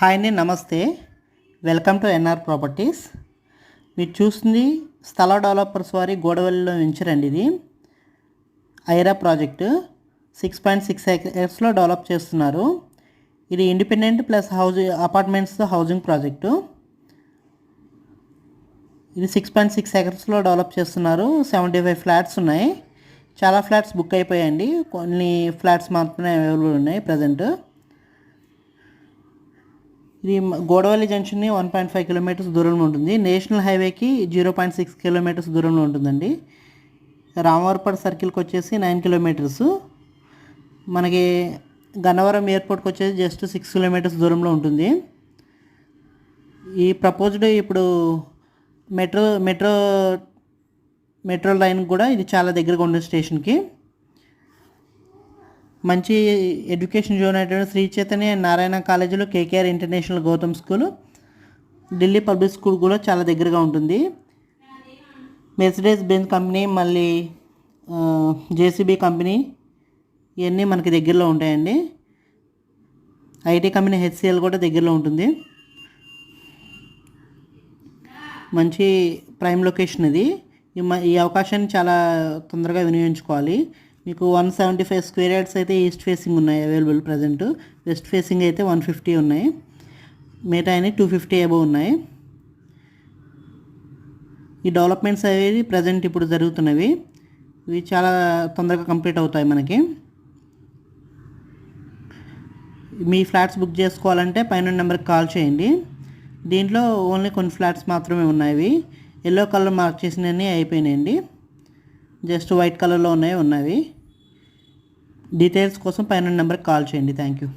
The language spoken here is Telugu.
హాయ్ అండి నమస్తే. Welcome to NR properties. మీరు చూస్తుంది స్థల డెవలపర్స్ వారి గోడవల్లిలో వెంచర్ అండి ఇది. Aira project six point six ఎకర్స్లో develop చేస్తున్నారు. ఇది independent plus house apartments housing project. ఇది సిక్స్ పాయింట్ సిక్స్ ఎకర్స్లో డెవలప్ చేస్తున్నారు. సెవెంటీ ఫైవ్ ఫ్లాట్స్ ఉన్నాయి. చాలా ఫ్లాట్స్ బుక్ అయిపోయాయండి. కొన్ని ఫ్లాట్స్ మాత్రమే అవైలబుల్ ఉన్నాయి ప్రజెంట్. ఇది గోడవల్లి జంక్షన్ని వన్ పాయింట్ ఫైవ్ కిలోమీటర్స్ దూరంలో ఉంటుంది. నేషనల్ హైవేకి జీరో పాయింట్ సిక్స్ కిలోమీటర్స్ దూరంలో ఉంటుందండి. రామవరపడ సర్కిల్కి వచ్చేసి నైన్ కిలోమీటర్స్. మనకి గన్నవరం ఎయిర్పోర్ట్కి వచ్చేసి జస్ట్ సిక్స్ కిలోమీటర్స్ దూరంలో ఉంటుంది. ఈ ప్రపోజ్డ్ ఇప్పుడు మెట్రో మెట్రో మెట్రో లైన్ కూడా ఇది చాలా దగ్గరగా ఉంది స్టేషన్కి. మంచి ఎడ్యుకేషన్ జోన్ అయినటువంటి శ్రీ చైతన్య నారాయణ కాలేజీలో K K R international Gautam school Delhi public school కూడా చాలా దగ్గరగా ఉంటుంది. మెర్సిడెస్ బెంజ్ కంపెనీ మళ్ళీ జేసీబీ కంపెనీ ఇవన్నీ మనకి దగ్గరలో ఉంటాయండి. ఐటీ కంపెనీ హెచ్సిఎల్ కూడా దగ్గరలో ఉంటుంది. మంచి ప్రైమ్ లొకేషన్ ఇది. ఈ ఈ అవకాశాన్ని చాలా తొందరగా వినియోగించుకోవాలి. మీకు one seventy five square yards అయితే ఈస్ట్ ఫేసింగ్ ఉన్నాయి అవైలబుల్ ప్రజెంట్ వెస్ట్ ఫేసింగ్ అయితే వన్ ఫిఫ్టీ ఉన్నాయి. మిగతా అయినా టూ ఫిఫ్టీ అబవ్ ఉన్నాయి. ఈ డెవలప్మెంట్స్ అనేవి ప్రజెంట్ ఇప్పుడు జరుగుతున్నవి. ఇవి చాలా తొందరగా కంప్లీట్ అవుతాయి మనకి. మీ ఫ్లాట్స్ బుక్ చేసుకోవాలంటే పైన నెంబర్కి కాల్ చేయండి. దీంట్లో ఓన్లీ కొన్ని ఫ్లాట్స్ మాత్రమే ఉన్నాయి ఎల్లో కలర్ మార్క్ చేసినవి అయిపోయినాయండి. జస్ట్ వైట్ కలర్లో ఉన్నాయి ఉన్నవి. డీటెయిల్స్ కోసం పైన నెంబర్కి కాల్ చేయండి. Thank you